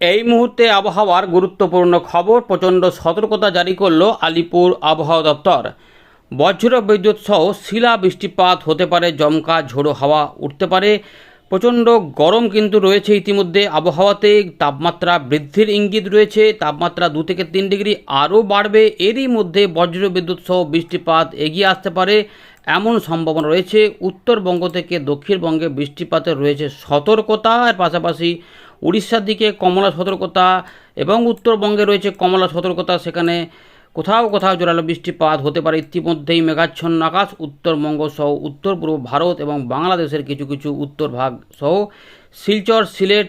এই মুহূর্তে আবহাওয়ার গুরুত্বপূর্ণ খবর, প্রচণ্ড সতর্কতা জারি করল আলিপুর আবহাওয়া দপ্তর। বজ্র বিদ্যুৎ সহ শিলা বৃষ্টিপাত হতে পারে, জমকা ঝোড়ো হাওয়া উঠতে পারে। প্রচণ্ড গরম কিন্তু রয়েছে ইতিমধ্যে আবহাওয়াতে, তাপমাত্রা বৃদ্ধির ইঙ্গিত রয়েছে, তাপমাত্রা দু থেকে তিন ডিগ্রি আরও বাড়বে, এরই মধ্যে বজ্র বিদ্যুৎ সহ বৃষ্টিপাত এগিয়ে আসতে পারে। এমন সম্ভাবনা রয়েছে, উত্তরবঙ্গ থেকে দক্ষিণবঙ্গে বৃষ্টিপাতের রয়েছে সতর্কতা পাশাপাশি উড়িষ্যার দিকে কমলা সতর্কতা এবং উত্তরবঙ্গে রয়েছে কমলা সতর্কতা। সেখানে কোথাও কোথাও জোরালো বৃষ্টিপাত হতে পারে। ইতিমধ্যেই মেঘাচ্ছন্ন আকাশ উত্তরবঙ্গ সহ উত্তর পূর্ব ভারত এবং বাংলাদেশের কিছু কিছু উত্তর ভাগ সহ শিলচর, সিলেট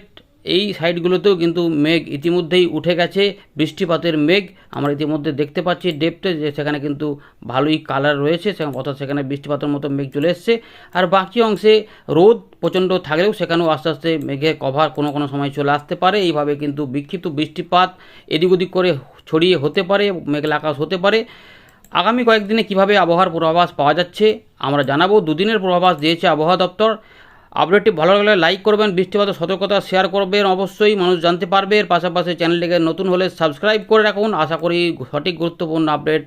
এই সাইডগুলোতেও কিন্তু মেঘ ইতিমধ্যেই উঠে গেছে, বৃষ্টিপাতের মেঘ আমরা ইতিমধ্যে দেখতে পাচ্ছি ডেপতে যে সেখানে কিন্তু ভালোই কালার রয়েছে, সেখানে অর্থাৎ সেখানে বৃষ্টিপাতের মতো মেঘ চলে এসছে। আর বাকি অংশে রোদ প্রচণ্ড থাকলেও সেখানেও আস্তে আস্তে মেঘে কভার কোনো কোনো সময় চলে আসতে পারে। এইভাবে কিন্তু বিক্ষিপ্ত বৃষ্টিপাত এদিক ওদিক করে ছড়িয়ে হতে পারে, মেঘলা আকাশ হতে পারে। আগামী কয়েকদিনে কীভাবে আবহাওয়ার পূর্বাভাস পাওয়া যাচ্ছে, আমরা জানাব। দুদিনের পূর্বাভাস দিয়েছে আবহাওয়া দপ্তর। আপডেটটি ভালো লাগলে লাইক করবেন বৃষ্টিপাত সতর্কতা শেয়ার করবেন। অবশ্যই মানুষ জানতে পারবে। এর পাশাপাশি চ্যানেলটিকে নতুন হলে সাবস্ক্রাইব করে রাখুন। আশা করি সঠিক গুরুত্বপূর্ণ আপডেট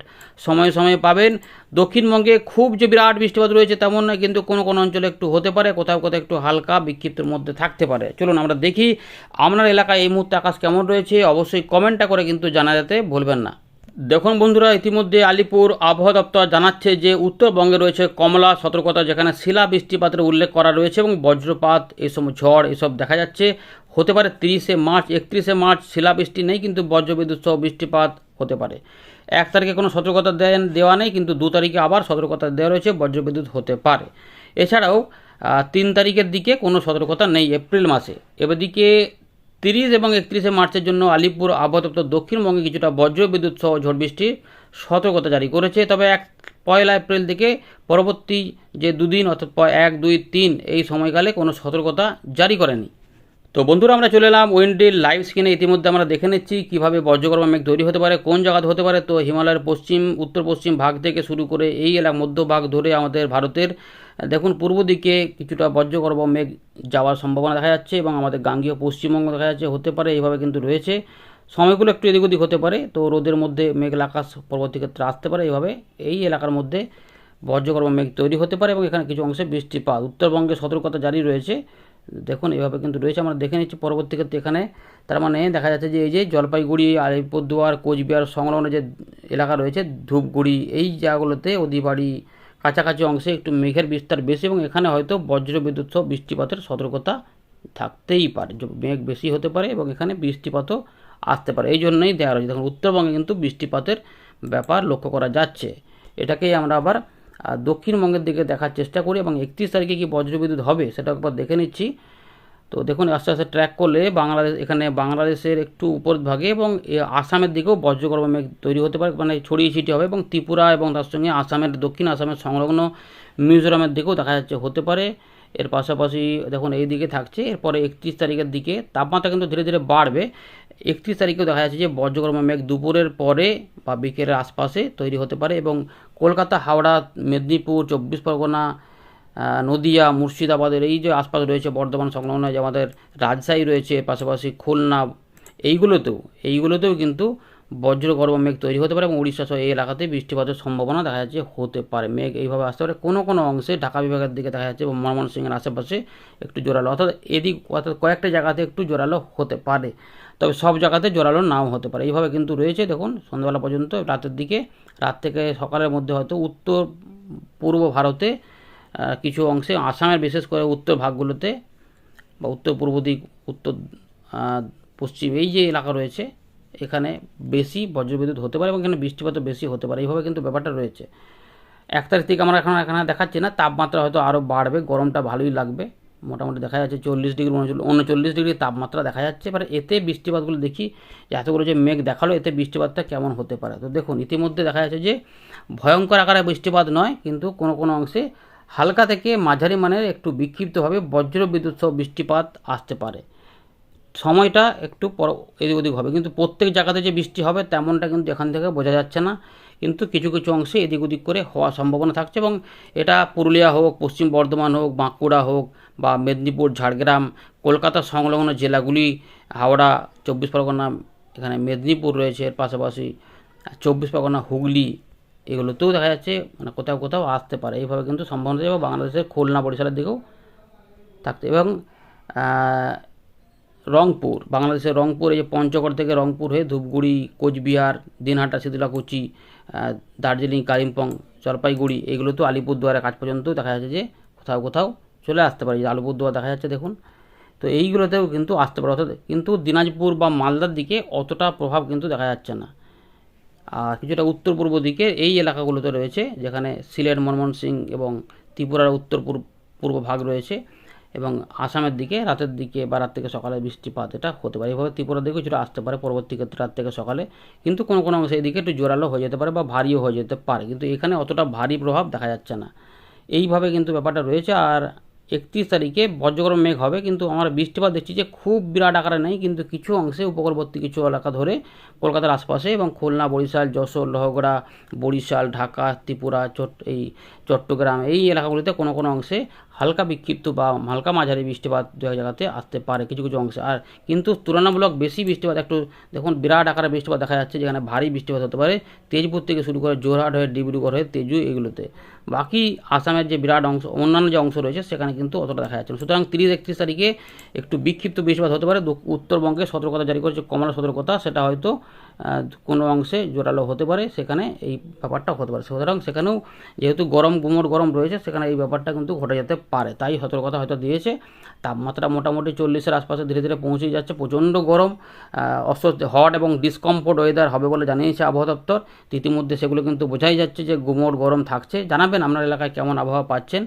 সময়ে সময়ে পাবেন। দক্ষিণবঙ্গে খুব যে বিরাট বৃষ্টিপাত রয়েছে তেমন নয়, কিন্তু কোনো কোনো অঞ্চলে একটু হতে পারে, কোথাও কোথাও একটু হালকা বিক্ষিপ্তের মধ্যে থাকতে পারে। চলুন আমরা দেখি, আপনার এলাকায় এই মুহূর্তে আকাশ কেমন রয়েছে? অবশ্যই কমেন্টটা করে কিন্তু জানা যেতে ভুলবেন না। দেখুন বন্ধুরা, ইতিমধ্যে আলিপুর আবহাওয়া দপ্তর জানাচ্ছে যে উত্তরবঙ্গে রয়েছে কমলা, সতর্কতা যেখানে শিলা বৃষ্টিপাতের উল্লেখ করা রয়েছে এবং বজ্রপাত এসব ঝড় এসব দেখা যাচ্ছে। হতে পারে তিরিশে মার্চ, একত্রিশে মার্চ শিলাবৃষ্টি নেই, কিন্তু বজ্রবিদ্যুৎ সহ বৃষ্টিপাত হতে পারে। এক তারিখে কোনো সতর্কতা দেন, দেওয়া নেই, কিন্তু দু তারিখে আবার সতর্কতা দেওয়া রয়েছে, বজ্রবিদ্যুৎ হতে পারে। এছাড়াও তিন তারিখের দিকে কোনো সতর্কতা নেই, এপ্রিল মাসে। এবারদিকে তিরিশ এবং একত্রিশে মার্চের জন্য আলিপুর আবহাওয়া দপ্তর দক্ষিণবঙ্গে কিছুটা বজ্র বিদ্যুৎ সহ ঝড় বৃষ্টির সতর্কতা জারি করেছে। তবে এক পয়লা এপ্রিল থেকে পরবর্তী যে দুদিন অর্থাৎ এক, দুই, তিন এই সময়কালে কোনো সতর্কতা জারি করেনি। তো বন্ধুরা, আমরা চলে এলাম উইন্ডের লাইভ স্ক্রিনে। ইতিমধ্যে আমরা দেখে নিচ্ছি কীভাবে বজ্রগর্ভ মেঘ তৈরি হতে পারে, কোন জায়গাতে হতে পারে। তো হিমালয়ের পশ্চিম, উত্তর পশ্চিম ভাগ থেকে শুরু করে এই এলাকা মধ্যভাগ ধরে আমাদের ভারতের দেখুন, পূর্ব দিকে কিছুটা বজ্রগর্ভ মেঘ যাওয়ার সম্ভাবনা দেখা যাচ্ছে এবং আমাদের গাঙ্গীয় পশ্চিমবঙ্গ দেখা যাচ্ছে, হতে পারে, এইভাবে কিন্তু রয়েছে। সময়গুলো একটু এদিক ওদিক হতে পারে, তো রোদের মধ্যে মেঘলা আকাশ পরবর্তী ক্ষেত্রে আসতে পারে, এইভাবে এই এলাকার মধ্যে বজ্রগর্ভ মেঘ তৈরি হতে পারে এবং এখানে কিছু অংশে বৃষ্টিপাত। উত্তরবঙ্গে সতর্কতা জারি রয়েছে। দেখুন এভাবে কিন্তু রয়েছে, আমরা দেখে নিচ্ছি পরবর্তী ক্ষেত্রে এখানে। তার মানে দেখা যাচ্ছে যে, এই যে জলপাইগুড়ি, আলিপুরদুয়ার, কোচবিহার সংলগ্ন যে এলাকা রয়েছে, ধূপগুড়ি, এই জায়গাগুলোতে অদিবাড়ি কাছাকাছি অংশে একটু মেঘের বিস্তার বেশি এবং এখানে হয়তো বজ্র বিদ্যুৎ সহ বৃষ্টিপাতের সতর্কতা থাকতেই পারে। মেঘ বেশি হতে পারে এবং এখানে বৃষ্টিপাতও আসতে পারে। এই জন্যই দেওয়া রয়েছে। দেখুন, উত্তরবঙ্গে কিন্তু বৃষ্টিপাতের ব্যাপার লক্ষ্য করা যাচ্ছে। এটাকেই আমরা আবার দক্ষিণবঙ্গের দিকে দেখার চেষ্টা করি এবং একত্রিশ তারিখে কি বজ্রবিদ্যুৎ হবে সেটা একবার দেখে নিচ্ছি। তো দেখুন, আস্তে আস্তে ট্র্যাক করলে বাংলাদেশ, এখানে বাংলাদেশের একটু উপর ভাগে এবং আসামের দিকেও বজ্রগর্ভ মেঘ তৈরি হতে পারে মানে ছড়িয়ে ছিটিয়ে হবে এবং ত্রিপুরা এবং তার সঙ্গে আসামের দক্ষিণ, আসামের সংলগ্ন মিজোরামের দিকেও দেখা যাচ্ছে হতে পারে। এর পাশাপাশি দেখুন, এই দিকে থাকছে। এরপরে একত্রিশ তারিখের দিকে তাপমাত্রা কিন্তু ধীরে ধীরে বাড়বে। একত্রিশ তারিখেও দেখা যাচ্ছে যে বজ্রগর্ভ মেঘ দুপুরের পরে বা বিকেলের আশপাশে তৈরি হতে পারে এবং কলকাতা, হাওড়া, মেদিনীপুর, চব্বিশ পরগনা নদিয়া, মুর্শিদাবাদের এই যে আশপাশ রয়েছে বর্ধমান সংলগ্ন যে আমাদের রাজশাহী রয়েছে, পাশাপাশি খুলনা, এইগুলোতেও এইগুলোতেও কিন্তু বজ্রগর্ভ মেঘ তৈরি হতে পারে এবং উড়িষ্যা সহ এই এলাকাতে বৃষ্টিপাতের সম্ভাবনা দেখা যাচ্ছে হতে পারে। মেঘ এইভাবে আসতে পারে। কোনো কোনো অংশে ঢাকা বিভাগের দিকে দেখা যাচ্ছে এবং ময়মনসিংহের আশেপাশে একটু জোরালো, অর্থাৎ এদিক অর্থাৎ কয়েকটা জায়গাতে একটু জোরালো হতে পারে। তবে সব জায়গাতে জোরালো নাও হতে পারে। এইভাবে কিন্তু রয়েছে, দেখুন, সন্ধ্যাবেলা পর্যন্ত রাতের দিকে, রাত থেকে সকালের মধ্যে হয়তো উত্তর পূর্ব ভারতে কিছু অংশে আসামের বিশেষ করে উত্তর ভাগগুলোতে বা উত্তর পূর্ব দিক, উত্তর পশ্চিম, এই যে এলাকা রয়েছে, এখানে বেশি বজ্রবিদ্যুৎ হতে পারে এবং এখানে বৃষ্টিপাতও বেশি হতে পারে। এইভাবে কিন্তু ব্যাপারটা রয়েছে। এক তারিখ থেকে আমরা এখন এখানে দেখাচ্ছি না, তাপমাত্রা হয়তো আরও বাড়বে, গরমটা ভালোই লাগবে। মোটামুটি দেখা যাচ্ছে চল্লিশ ডিগ্রি উনচল্লিশ ডিগ্রি তাপমাত্রা দেখা যাচ্ছে। এবার এতে বৃষ্টিপাতগুলো দেখি, যে এতগুলো যে মেঘ দেখাল, এতে বৃষ্টিপাতটা কেমন হতে পারে? তো দেখুন, ইতিমধ্যে দেখা যাচ্ছে যে ভয়ঙ্কর আকারে বৃষ্টিপাত নয়, কিন্তু কোনো কোনো অংশে হালকা থেকে মাঝারি মানের একটু বিক্ষিপ্তভাবে বজ্র বিদ্যুৎ সহ বৃষ্টিপাত আসতে পারে। সময়টা একটু পর এদিক ওদিক হবে। কিন্তু প্রত্যেক জায়গাতে যে বৃষ্টি হবে তেমনটা কিন্তু এখান থেকে বোঝা যাচ্ছে না। কিন্তু কিছু কিছু অংশে এদিক ওদিক করে হওয়ার সম্ভাবনা থাকছে এবং এটা পুরুলিয়া হোক, পশ্চিম বর্ধমান হোক, বাঁকুড়া হোক বা মেদিনীপুর, ঝাড়গ্রাম, কলকাতা সংলগ্ন জেলাগুলি, হাওড়া, চব্বিশ পরগনা, এখানে মেদিনীপুর রয়েছে, এর পাশাপাশি চব্বিশ পরগনা, হুগলি এগুলোতেও দেখা যাচ্ছে মানে কোথাও কোথাও আসতে পারে। এইভাবে কিন্তু সম্ভাবনা এবং বাংলাদেশের খুলনা বরিশালের দিকেও থাকতে এবং রংপুর, বাংলাদেশের রংপুর, এই যে পঞ্চগড় থেকে রংপুর হয়ে ধূপগুড়ি, কোচবিহার, দিনহাটা শীতলাকুচি দার্জিলিং, কালিম্পং, জলপাইগুড়ি এগুলো তো আলিপুরদুয়ারের কাছ পর্যন্ত দেখা যাচ্ছে যে কোথাও কোথাও চলে আসতে পারে। আলিপুরদুয়ার দেখা যাচ্ছে দেখুন, তো এইগুলোতেও কিন্তু আসতে পারে। অর্থাৎ কিন্তু দিনাজপুর বা মালদার দিকে অতটা প্রভাব কিন্তু দেখা যাচ্ছে না। আর কিছুটা উত্তর পূর্ব দিকে এই এলাকাগুলোতে রয়েছে, যেখানে সিলেট ময়মনসিং এবং ত্রিপুরার উত্তর পূর্ব ভাগ রয়েছে এবং আসামের দিকে রাতের দিকে বা রাত থেকে সকালে বৃষ্টিপাত এটা হতে পারে। এভাবে ত্রিপুরার দিকে কিছুটা আসতে পারে পরবর্তী ক্ষেত্রে রাত থেকে সকালে। কিন্তু কোনো কোনো অংশে এদিকে একটু জোরালো হয়ে যেতে পারে বা ভারীও হয়ে যেতে পারে। কিন্তু এখানে অতটা ভারী প্রভাব দেখা যাচ্ছে না। এইভাবে কিন্তু ব্যাপারটা রয়েছে। আর একত্রিশ তারিখে বজ্রগরম মেঘ হবে, কিন্তু আমরা বৃষ্টিপাত দেখছি যে খুব বিরাট আকারে নেই, কিন্তু কিছু অংশে উপকূলবর্তী কিছু এলাকা ধরে কলকাতার আশপাশে এবং খুলনা, বরিশাল, যশোর, লহগড়া, বরিশাল, ঢাকা, ত্রিপুরা, চট এই চট্টগ্রাম, এই এলাকাগুলিতে কোনো কোনো অংশে হালকা বিক্ষিপ্ত বা হালকা মাঝারি বৃষ্টিপাত দু এক জায়গাতে আসতে পারে কিছু কিছু অংশে। আর কিন্তু তুলনামূলক বেশি বৃষ্টিপাত, একটু দেখুন, বিরাট আকারে বৃষ্টিপাত দেখা যাচ্ছে, যেখানে ভারী বৃষ্টিপাত হতে পারে। তেজপুর থেকে শুরু করে জোরহাট হয়ে, ডিব্রুগড় হয়ে, তেজু, এগুলোতে। বাকি আসামের যে বিরাট অংশ, অন্যান্য যে অংশ রয়েছে, সেখানে কিন্তু অতটা দেখা যাচ্ছে না। সুতরাং তিরিশ একত্রিশ তারিখে একটু বিক্ষিপ্ত বৃষ্টিপাত হতে পারে। উত্তরবঙ্গে সতর্কতা জারি করেছে, কমলা সতর্কতা, সেটা হয়তো কোনো অংশে জোরালো হতে পারে, সেখানে এই ব্যাপারটা হতে পারে। সুতরাং সেখানেও যেহেতু গরম গুমোট গরম রয়েছে, সেখানে এই ব্যাপারটা কিন্তু ঘটে যেতে পারে। তাই সতর্কতা হয়তো দিয়েছে। তাপমাত্রা মোটামুটি চল্লিশের আশপাশে ধীরে ধীরে পৌঁছে যাচ্ছে। প্রচণ্ড গরম অস্বস্তি, হট এবং ডিসকমফোর্ট ওয়েদার হবে বলে জানিয়েছে আবহাওয়া দপ্তর। ইতিমধ্যে সেগুলো কিন্তু বোঝাই যাচ্ছে যে গুমোট গরম থাকছে। জানাবেন আপনার এলাকায় কেমন আবহাওয়া পাচ্ছেন।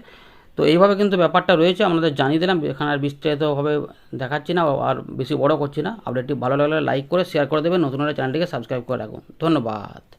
তো এইভাবে কিন্তু ব্যাপারটা রয়েছে। আমাদের জানিয়ে দিলাম। এখানে আর বিস্তারিতভাবে দেখাচ্ছি না আর বেশি বড় করছি না। আপডেটটি ভালো লাগলে লাইক করে শেয়ার করে দেবেন। নতুন হলে চ্যানেলটিকে সাবস্ক্রাইব করে রাখুন। ধন্যবাদ।